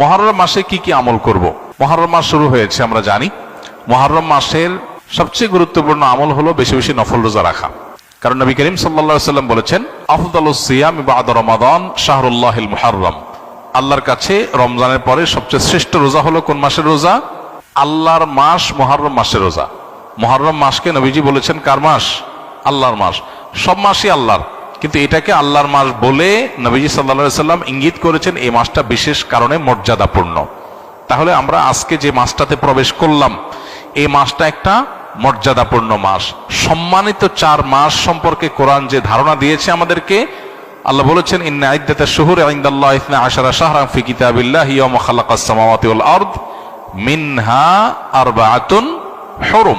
মহরম মাসে কি কি আমল করব। মহরম মাস শুরু হয়েছে, আমরা জানি। মহরম মাসের সবচেয়ে গুরুত্বপূর্ণ আমল হলো বেশি বেশি নফল রোজা রাখা। কারণ নবী করিম সাল্লা সাল্লাম বলেছেন আফদাল সিয়াম শাহরুল্লাহিল মুহাররম। আল্লাহর কাছে রমজানের পরে সবচেয়ে শ্রেষ্ঠ রোজা হলো কোন মাসের রোজা? আল্লাহর মাস মহরম মাসের রোজা। মহরম মাসকে নবীজি বলেছেন কার মাস? আল্লাহর মাস। সব মাসই আল্লাহর। কিন্তু এটাকে আল্লাহর মাস বলে নবীজি সাল্লা সাল্লাম ইঙ্গিত করেছেন, এই মাসটা বিশেষ কারণে মর্যাদাপূর্ণ। তাহলে আমরা আজকে যে মাসটাতে প্রবেশ করলাম, এই মাসটা একটা মর্যাদাপূর্ণ মাস। সম্মানিত চার মাস সম্পর্কে কোরআন যে ধারণা দিয়েছে আমাদেরকে, আল্লাহ বলেছেন, ইন্না ইসনা আশারা শাহরাম ফি কিতাবিল্লাহ ইয়াওমা খালাকাস মিনহা আরবাআতুন হুরুম।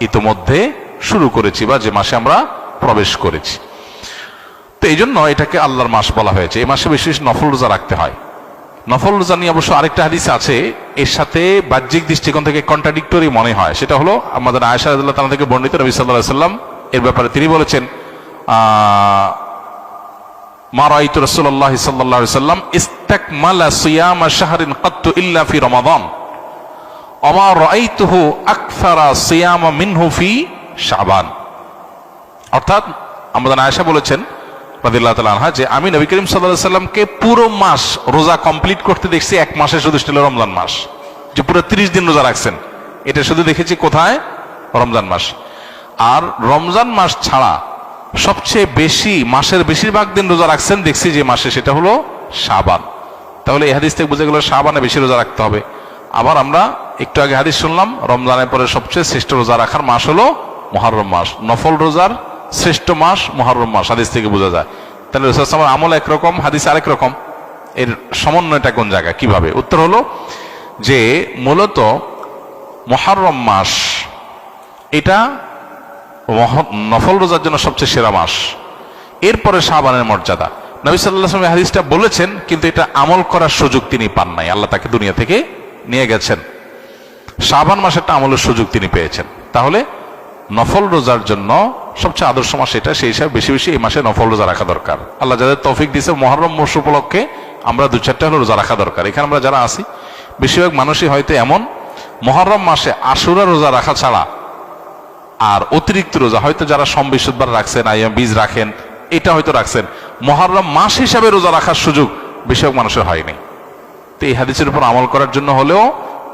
ইতোমধ্যে শুরু করেছি বা যে মাসে আমরা প্রবেশ করেছি। তো এই জন্য এটাকে আল্লাহর মাস বলা হয়েছে। এই মাসে বেশি বেশি নফল রোজা রাখতে হয়। নফল রোজা নিয়ে অবশ্য আরেকটা হাদিস আছে। এর সাথে বাহ্যিক দৃষ্টিকোণ থেকে কন্ট্রাডিক্টরি মনে হয়। সেটা হলো আমাদের আয়সা তাআলা থেকে বর্ণিত সাল্লাল্লাহু আলাইহি সাল্লাম এর ব্যাপারে তিনি বলেছেন, আহ, মা রাআইতু রাসূলুল্লাহ সাল্লাল্লাহু আলাইহি সাল্লাম ইস্তাকমালা সিয়ামা শাহরিন কাত্তু ইল্লা ফি রমাদান। ওমা রাআইতুহু আকসারা মিনহু ফি শাবান। অর্থাৎ আমাদের আয়েশা বলেছেন, রাদিয়াল্লাহু তাআলা আনহা, যে আমি নবী করিম সাল্লামকে পুরো মাস রোজা কমপ্লিট করতে দেখছি, এক মাসে শুধু ছিল রমজান মাস। যে পুরো 30 দিন রোজা রাখছেন। এটা শুধু দেখেছি কোথায়? রমজান মাস। আর রমজান মাস ছাড়া সবচেয়ে বেশি, মাসের বেশিরভাগ দিন রোজা রাখছেন, দেখছি যে মাসে সেটা হলো শাবান। তাহলে এই হাদিস থেকে বুঝে গেল, শাবানে বেশি রোজা রাখতে হবে। আবার আমরা একটু আগে হাদিস শুনলাম, রমজানের পরে সবচেয়ে শ্রেষ্ঠ রোজা রাখার মাস হলো মহরম মাস। নফল রোজার শ্রেষ্ঠ মাস মহরম মাস, হাদিস থেকে বোঝা যায়। তাহলে রসুলামের আমল একরকম, হাদিস আরেক রকম। এর সমন্বয়টা কোন জায়গায়, কীভাবে? উত্তর হলো যে, মূলত মহরম মাস, এটা নফল রোজার জন্য সবচেয়ে সেরা মাস। এরপরে শাহবানের মর্যাদা। নবী সাল্লাহ হাদিসটা বলেছেন, কিন্তু এটা আমল করার সুযোগ তিনি পান নাই। আল্লাহ তাকে দুনিয়া থেকে নিয়ে গেছেন। শাবান মাসেরটা আমলের সুযোগ তিনি পেয়েছেন। তাহলে নফল রোজার জন্য সবচেয়ে আদর্শ মাস এটা, সেই হিসাবে বেশি বেশি এই মাসে নফল রোজা রাখা দরকার। আল্লাহ যাদের তৌফিক দিয়েছে, মহরম মাস উপলক্ষে আমরা দু চারটা হলো রোজা রাখা দরকার। এখানে আমরা যারা আছি, বেশিরভাগ মানুষই হয়তো এমন, মহরম মাসে আশুরা রোজা রাখা ছাড়া আর অতিরিক্ত রোজা, হয়তো যারা সম, বৃহস্পতিবার রাখছেন আইএম বীজ রাখেন, এটা হয়তো রাখছেন। মহরম মাস হিসাবে রোজা রাখার সুযোগ বেশিরভাগ মানুষের হয়নি। তো এই হাদিসের উপর আমল করার জন্য হলেও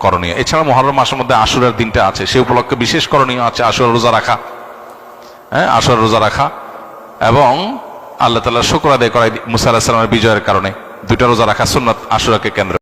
করণীয়। এছাড়া মহরম মাসের মধ্যে আশুরার দিনটা আছে। সে উপলক্ষে বিশেষ করণীয় আছে আশুরা রোজা রাখা। হ্যাঁ আশুরা রোজা রাখা। এবং আল্লাহ তালা শুক্র আদায় করায় মুসা আলাহিসাল্লামের বিজয়ের কারণে দুইটা রোজা রাখা সুন্নত আশুরাকে কেন্দ্র।